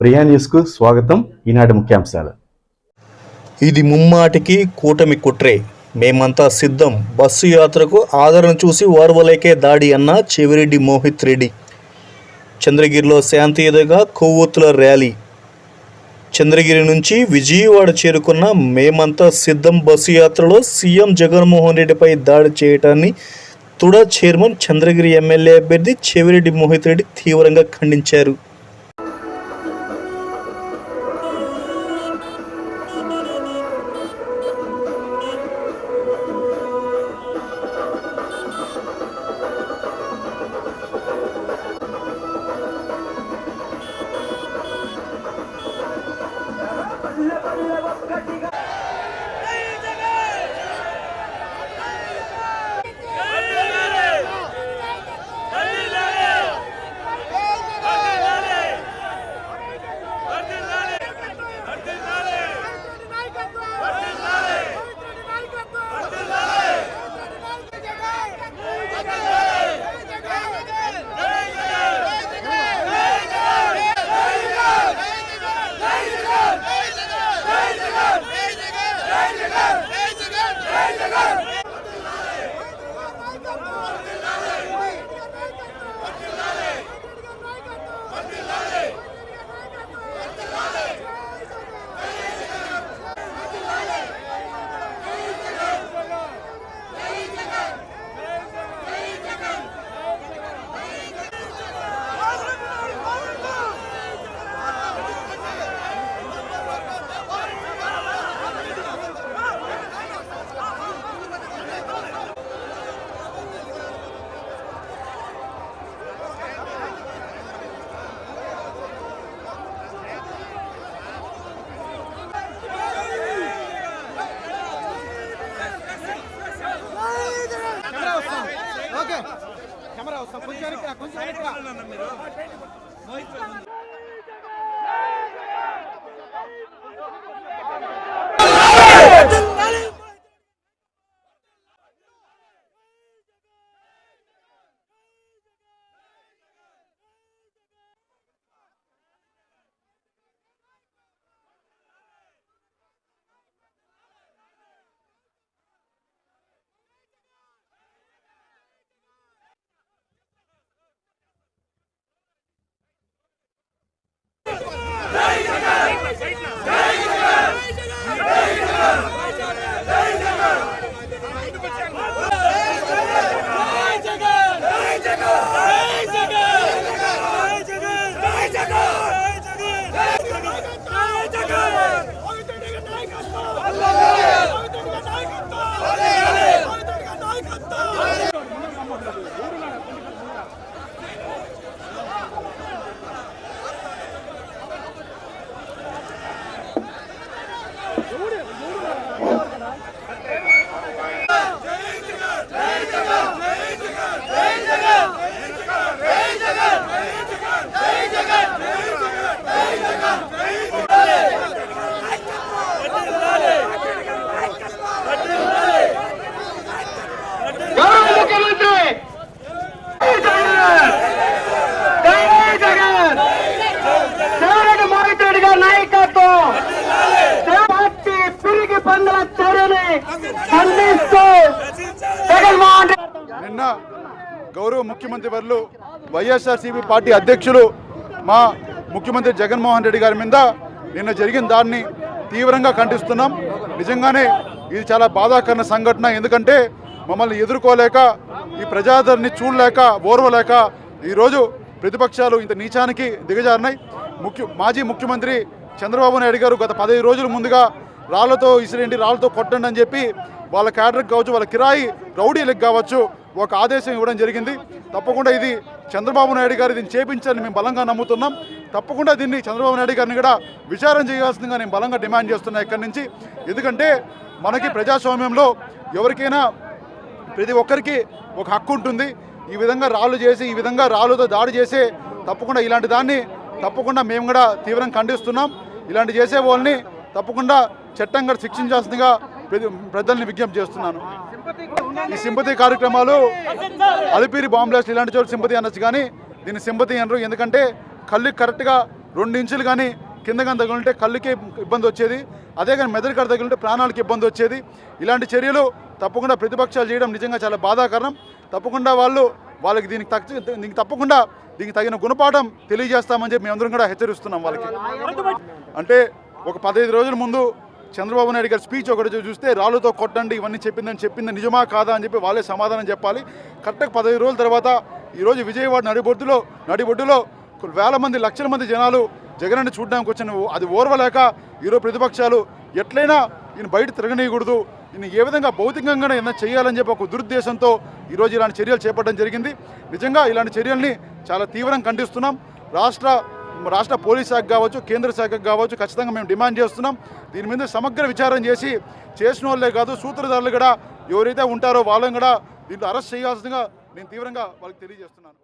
ప్రియా న్యూస్కు స్వాగతం. ఈనాటి ముఖ్యాంశాలు. ఇది ముమ్మాటికి కూటమి కుట్రే. మేమంతా సిద్ధం. బస్సు యాత్రకు ఆదరణ చూసి ఓర్వలేకే దాడి అన్న చెవిరెడ్డి మోహిత్ రెడ్డి. చంద్రగిరిలో శాంతియుతగా కొవ్వొత్తుల ర్యాలీ. చంద్రగిరి నుంచి విజయవాడ చేరుకున్న మేమంతా సిద్ధం బస్సు యాత్రలో సీఎం జగన్మోహన్ రెడ్డిపై దాడి చేయటాన్ని తుడా చైర్మన్ చంద్రగిరి ఎమ్మెల్యే అభ్యర్థి చెవిరెడ్డి మోహిత్ రెడ్డి తీవ్రంగా ఖండించారు. ఓకే. కెమెరా వస్తాం. కొంచెం కొంచెం పండుగ చర్యని ఖండిస్తూ జగన్మోహన్ నిన్న గౌరవ ముఖ్యమంత్రి వర్లు వైఎస్ఆర్సీపీ పార్టీ అధ్యక్షులు మా ముఖ్యమంత్రి జగన్మోహన్ రెడ్డి గారి మీద నిన్న జరిగిన దాన్ని తీవ్రంగా ఖండిస్తున్నాం. నిజంగానే ఇది చాలా బాధాకరణ సంఘటన. ఎందుకంటే మమ్మల్ని ఎదుర్కోలేక ఈ ప్రజాదరణని చూడలేక ఓర్వలేక ఈరోజు ప్రతిపక్షాలు ఇంత నీచానికి దిగజారినాయి. ముఖ్య మాజీ ముఖ్యమంత్రి చంద్రబాబు నాయుడు గారు గత పదహైదు రోజుల ముందుగా రాళ్ళతో ఇసిరేంటి రాళ్ళతో కొట్టండి అని చెప్పి వాళ్ళ క్యాడర్కి కావచ్చు వాళ్ళ కిరాయి రౌడీలకు కావచ్చు ఒక ఆదేశం ఇవ్వడం జరిగింది. తప్పకుండా ఇది చంద్రబాబు నాయుడు గారు దీన్ని చేపించాలని మేము బలంగా నమ్ముతున్నాం. తప్పకుండా దీన్ని చంద్రబాబు నాయుడు గారిని కూడా విచారణ చేయాల్సిందిగా నేను బలంగా డిమాండ్ చేస్తున్నా ఇక్కడి నుంచి. ఎందుకంటే మనకి ప్రజాస్వామ్యంలో ఎవరికైనా ప్రతి ఒక్కరికి ఒక హక్కు ఉంటుంది. ఈ విధంగా రాళ్ళు చేసి ఈ విధంగా రాళ్ళతో దాడి చేసే తప్పకుండా ఇలాంటి దాన్ని తప్పకుండా మేము కూడా తీవ్రంగా ఖండిస్తున్నాం. ఇలాంటి చేసే వాళ్ళని తప్పకుండా చట్టంగా శిక్షించాల్సిందిగా ప్రజల్ని విజ్ఞప్తి చేస్తున్నాను. ఈ సింపతి కార్యక్రమాలు అలిపిరి బాంబ్లాస్ట్ ఇలాంటి చోటు సింపతి అనొచ్చు కానీ దీన్ని సింపతి అనరు. ఎందుకంటే కళ్ళుకి కరెక్ట్గా రెండు ఇంచులు కానీ కింద కానీ తగిలింటే కళ్ళుకి ఇబ్బంది వచ్చేది. అదే కానీ మెదడు కాడ తగిలింటే ప్రాణాలకు ఇబ్బంది వచ్చేది. ఇలాంటి చర్యలు తప్పకుండా ప్రతిపక్షాలు చేయడం నిజంగా చాలా బాధాకరం. తప్పకుండా వాళ్ళు వాళ్ళకి దీనికి తగ్గ దీనికి తప్పకుండా దీనికి తగిన గుణపాఠం తెలియజేస్తామని చెప్పి మేమందరం కూడా హెచ్చరిస్తున్నాం వాళ్ళకి. అంటే ఒక పదహైదు రోజుల ముందు చంద్రబాబు నాయుడు గారి స్పీచ్ ఒకటి చూస్తే రాళ్ళతో కొట్టండి ఇవన్నీ చెప్పిందని చెప్పింది నిజమా కాదా అని చెప్పి వాళ్ళే సమాధానం చెప్పాలి. కరెక్ట్గా పదహైదు రోజుల తర్వాత ఈరోజు విజయవాడ నడిబొడ్డులో నడిబొడ్డులో వేల మంది లక్షల మంది జనాలు జగనన్న చూడడానికి వచ్చిన అది ఓర్వలేక ఈరోజు ప్రతిపక్షాలు ఎట్లయినా ఈయన బయట తిరగనీయకూడదు. ఈయన ఏ విధంగా భౌతికంగా ఏదైనా చేయాలని చెప్పి ఒక దురుద్దేశంతో ఈరోజు ఇలాంటి చర్యలు చేపట్టడం జరిగింది. నిజంగా ఇలాంటి చర్యల్ని చాలా తీవ్రంగా ఖండిస్తున్నాం. రాష్ట్ర రాష్ట్ర పోలీస్ శాఖ కావచ్చు కేంద్ర శాఖకు కావచ్చు ఖచ్చితంగా మేము డిమాండ్ చేస్తున్నాం. దీని మీద సమగ్ర విచారం చేసి చేసిన వాళ్ళే కాదు సూత్రధారులు కూడా ఎవరైతే ఉంటారో వాళ్ళని కూడా దీంట్లో అరెస్ట్ చేయాల్సిందిగా నేను తీవ్రంగా వాళ్ళకి తెలియజేస్తున్నాను.